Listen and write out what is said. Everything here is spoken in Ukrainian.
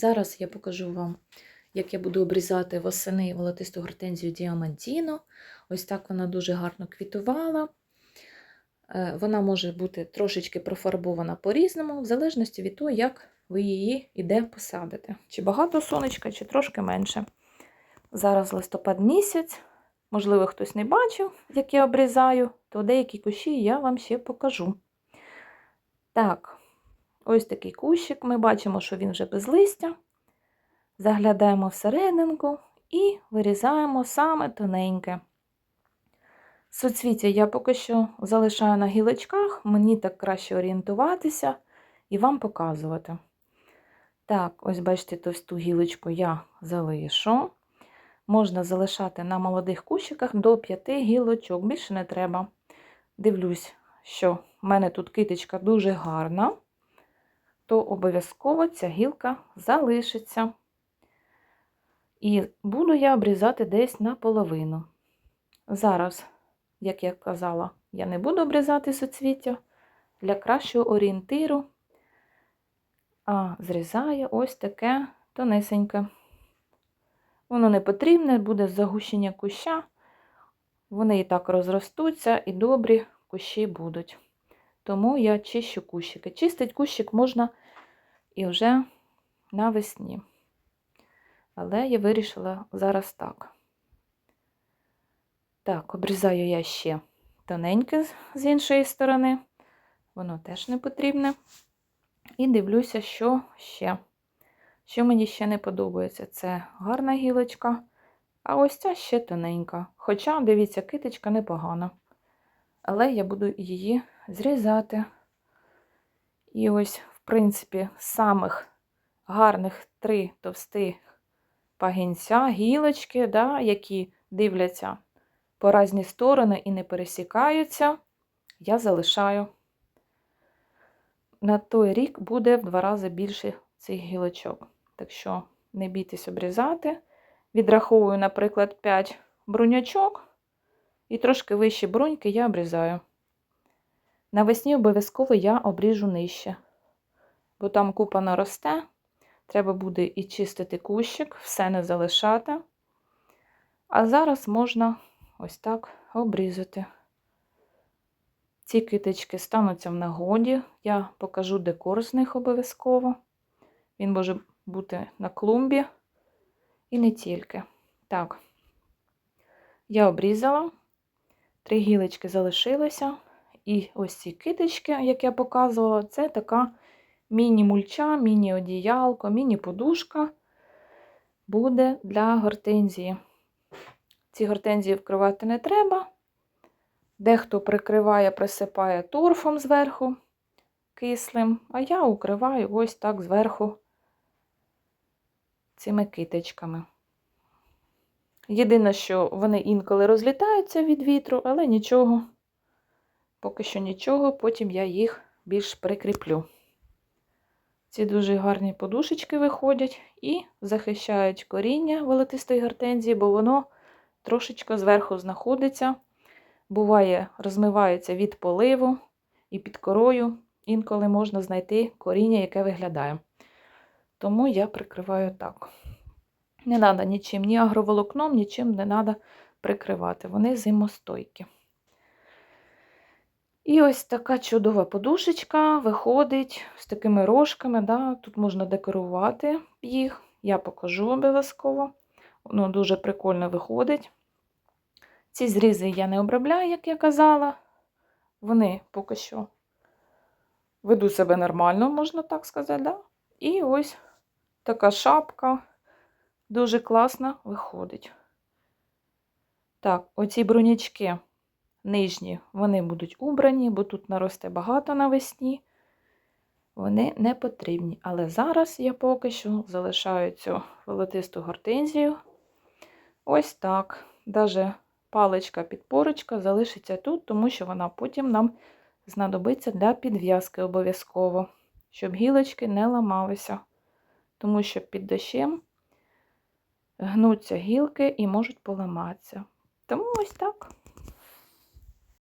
Зараз я покажу вам, як я буду обрізати восени волотисту гортензію Діамантіно. Ось так вона дуже гарно квітувала. Е, Вона може бути трошечки профарбована по-різному, в залежності від того, як ви її і де посадите. Чи багато сонечка, чи трошки менше. Зараз листопад місяць. Можливо, хтось не бачив, як я обрізаю, то деякі кущі я вам ще покажу. Так, ось такий кущик. Ми бачимо, що він вже без листя. Заглядаємо всерединку і вирізаємо саме тоненьке. Соцвіття я поки що залишаю на гілочках, мені так краще орієнтуватися і вам показувати. Так, ось бачите, товсту гілочку я залишу. Можна залишати на молодих кущиках до 5 гілочок, більше не треба. Дивлюсь, що в мене тут китичка дуже гарна, то обов'язково ця гілка залишиться. І буду я обрізати десь наполовину. Зараз, як я казала, я не буду обрізати соцвіття для кращого орієнтиру, а зрізаю ось таке тонесеньке. Воно не потрібне, буде загущення куща. Вони і так розростуться, і добрі кущі будуть. Тому я чищу кущики. Чистить кущик можна і вже навесні. Але я вирішила зараз так. Так, обрізаю я ще тоненьке з іншої сторони. Воно теж не потрібне. І дивлюся, що ще. Що мені ще не подобається, це гарна гілочка, а ось ця ще тоненька. Хоча, дивіться, китичка непогана. Але я буду її зрізати. І ось, в принципі, самих гарних три товстих пагінця, гілочки, да, які дивляться по різні сторони і не пересікаються, я залишаю. На той рік буде в два рази більше цих гілочок. Так що не бійтесь обрізати. Відраховую, наприклад, 5 брунячок, і трошки вищі бруньки я обрізаю. Навесні обов'язково я обріжу нижче, бо там купа наросте. Треба буде і чистити кущик, все не залишати. А зараз можна ось так обрізати. Ці китички стануться в нагоді. Я покажу декор з них обов'язково. Він може бути на клумбі і не тільки. Так, я обрізала, три гілочки залишилися. І ось ці китички, як я показувала, це така міні-мульча, міні-одіялко, міні-подушка буде для гортензії. Ці гортензії вкривати не треба. Дехто прикриває, присипає торфом зверху кислим, а я укриваю ось так зверху цими китичками. Єдине, що вони інколи розлітаються від вітру, але нічого, поки що нічого, потім я їх більш прикріплю. Ці дуже гарні подушечки виходять і захищають коріння волотистої гортензії, бо воно трошечки зверху знаходиться. Буває, розмивається від поливу і під корою. Інколи можна знайти коріння, яке виглядає. Тому я прикриваю так. Не треба нічим, ні агроволокном, нічим не треба прикривати. Вони зимостойкі. І ось така чудова подушечка виходить з такими рожками. Да? Тут можна декорувати їх. Я покажу обов'язково. Воно дуже прикольно виходить. Ці зрізи я не обробляю, як я казала. Вони поки що ведуть себе нормально, можна так сказати. Да? І ось така шапка дуже класно виходить. Так, оці бронячки нижні, вони будуть убрані, бо тут наросте багато навесні. Вони не потрібні. Але зараз я поки що залишаю цю волотисту гортензію. Ось так. Даже паличка-підпорочка залишиться тут, тому що вона потім нам знадобиться для підв'язки обов'язково, щоб гілочки не ламалися. Тому що під дощем гнуться гілки і можуть поламатися. Тому ось так.